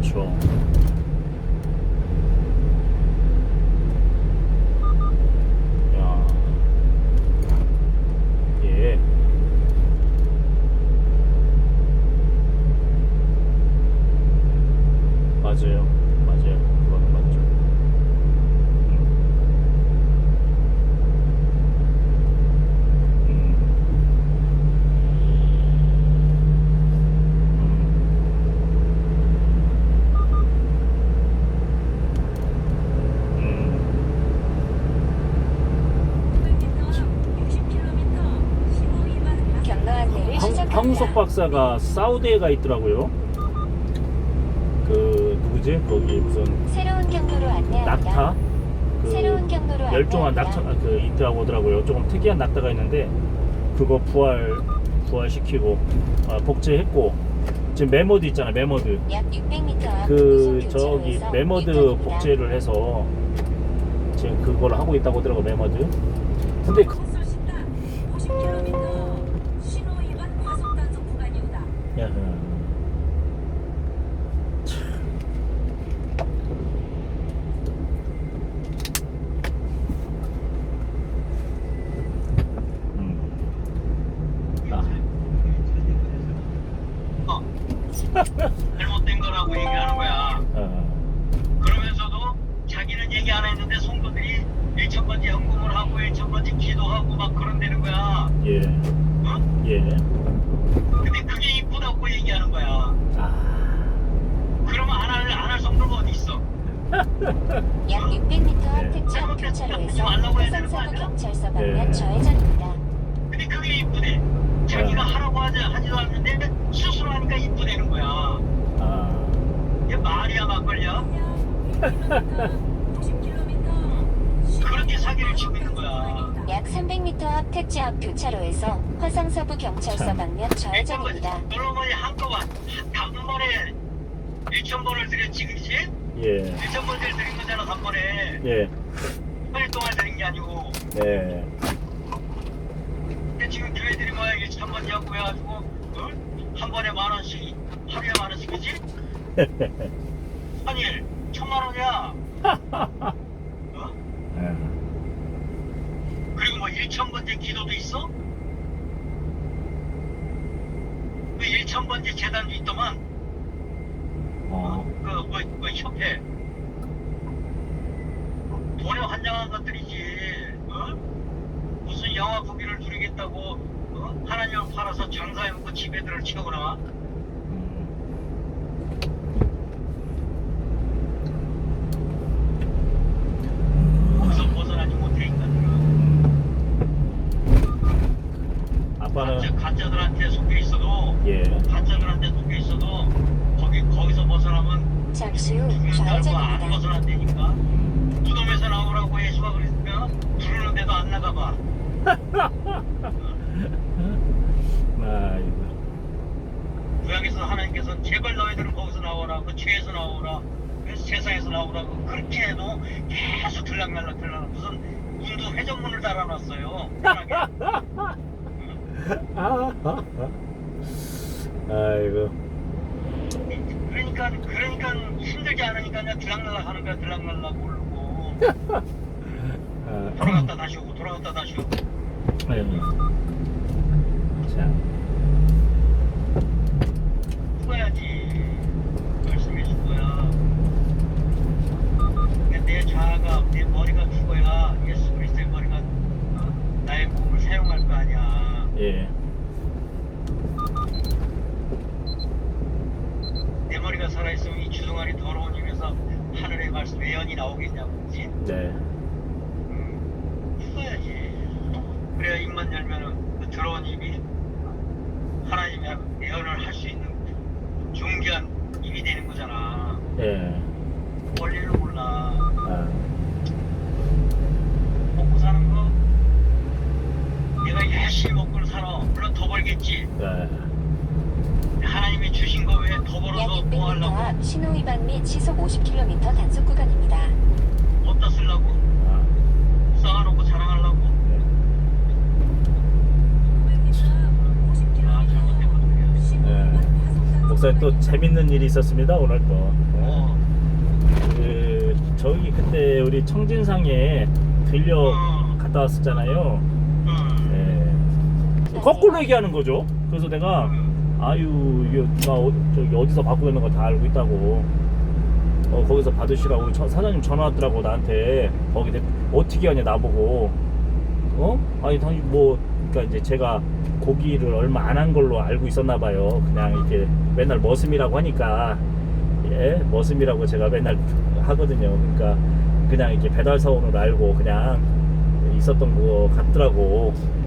그렇죠. 야. 예. 맞아요. 맞아요. 그거는 맞죠. 음. 음. 경로 안내를 황. 황우석 박사가 사우디에 가 있더라고요. 그 누구지? 거기 무슨 새로운 경로로 안내합니다. 낙타 새로운 그 경로로 멸종한 안내합니다. 낙타 그 있더라고 하더라고요. 조금 특이한 낙타가 있는데 그거 부활 부활시키고 아, 복제했고 지금 메모드 있잖아 메모드 약 600m 앞그 저기 교차로에서 메모드 이탈입니다. 복제를 해서 지금 그걸 하고 있다고 하더라고 메모드. 근데 그, 50km 신호 위반 과속 단속 구간이오다. 야, 음. 아, 잘못된 거라고 얘기하는 거야. 아, 그러면서도 자기는 얘기 안 했는데 성도들이 일천번째 헌금을 하고 일천번째 기도하고 막 그런다는 거야. 예, 어? 예. 근데 그게 이쁘다고 얘기하는 거야. 아, 그러면 안 할, 안 할 성도가 어디 있어? 약 600m 앞 화성사구 아니야? 경찰서 네. 방면 좌회전입니다. 근데 그게 이쁘대. 자기가 네. 하라고 하지, 하지도 않는데 스스로 하니까 이쁘다는 거야. 아, 이게 말이야 막걸리야? 50km 그렇게 사기를 치고 있는 거야. 약 300m 앞 택지 앞 교차로에서 화성서부 경찰서 참. 방면 좌회전입니다. 그러면 한꺼번에 단번에 1천 번을 드렸지 그렇지? 예, 1천 번을 드린 거잖아 단번에 예, 8일 동안 드린 게 아니고 네. 근데 지금 교회들이 뭐야 1천 번이라고 해가지고 어? 한 번에 만 원씩 하루에 만 원씩 그지? 아니 천만 원이야 어? 아, 그리고 뭐 1천 번째 기도도 있어? 그 1천 번째 재단도 있더만 어, 그, 뭐, 뭐, 협회. 돈에 환장한 것들이지, 어? 무슨 영화 부비를 누리겠다고, 어? 하나님을 팔아서 장사해먹고 지배들을 채우나? 음. 거기서 벗어나지 못해, 인간들은. 아빠는 가짜, 가짜 들한테 속해 있어도, 예, 가짜들한테 속해 있어도, 거기, 거기서 벗어나면 잠시 후 좌회전입니다. 벗어난다니까? 무덤에서 나오라고 예수가 그랬으면, 부르는데도 안 나가봐. 아이고, 구약에서 하나님께서 제발 너희들은 거기서 나오라 그 죄에서 나오라 그래서 세상에서 나오라 고 그렇게 해도 계속 들락날락 들락날락 무슨 운두 회전문을 달아놨어요. 아이고, 그러니까 그러니까 힘들지 않으니까 그냥 들락날락 하는 거야 들락날락 모르고. 아, 다 다시 오고 돌아갔다 다시 오고. 아이고. 자, 죽어야지. 거야. 근데 내 자아가 내 머리가 죽어야 예수 그리스도의 머리가 어, 나의 몸을 사용할 거 아니야. 예, 내 머리가 살아있으면 이 주둥아리 더러운 입에서 하늘의 말씀 예언이 나오겠냐고 그지? 네, 음, 죽어야지 그래야 입만 열면은 그 더러운 입이 하나님의 예언을 할 수 있는 존귀한 입이 되는 거잖아. 예, 원리를 몰라. 아, 먹고 사는 거? 내가 열심히 먹고 살아. 물론 더 벌겠지. 네. 하나님이 주신 거 외에 더약 벌어서 600m 뭐 하려고? 앞 신호 위반 및 시속 50km 단속 구간입니다. 어디다 쓰려고? 아, 쌓아놓고 자랑하려고 네. 50km 아 잘못된 거야 신호 네. 위반 과속 단속 목사님 또 재밌는 일이 있었습니다 오늘 또. 어. 그 저기 그때 우리 청진상에 들려 어. 갔다 왔었잖아요. 음. 예. 거꾸로 얘기하는 거죠. 그래서 내가 음. 아유 이거 나 어, 저기 어디서 받고 있는 거 다 알고 있다고. 어 거기서 받으시라고 저- 사장님 전화 왔더라고 나한테 거기 대- 어떻게 하냐 나보고 어 아니 당신 뭐 그러니까 이제 제가 고기를 얼마 안 한 걸로 알고 있었나 봐요. 그냥 이렇게 맨날 머슴이라고 하니까. 예 머슴이라고 제가 맨날 하거든요. 그러니까 그냥 이렇게 배달 사원으로 알고 그냥 있었던 거 같더라고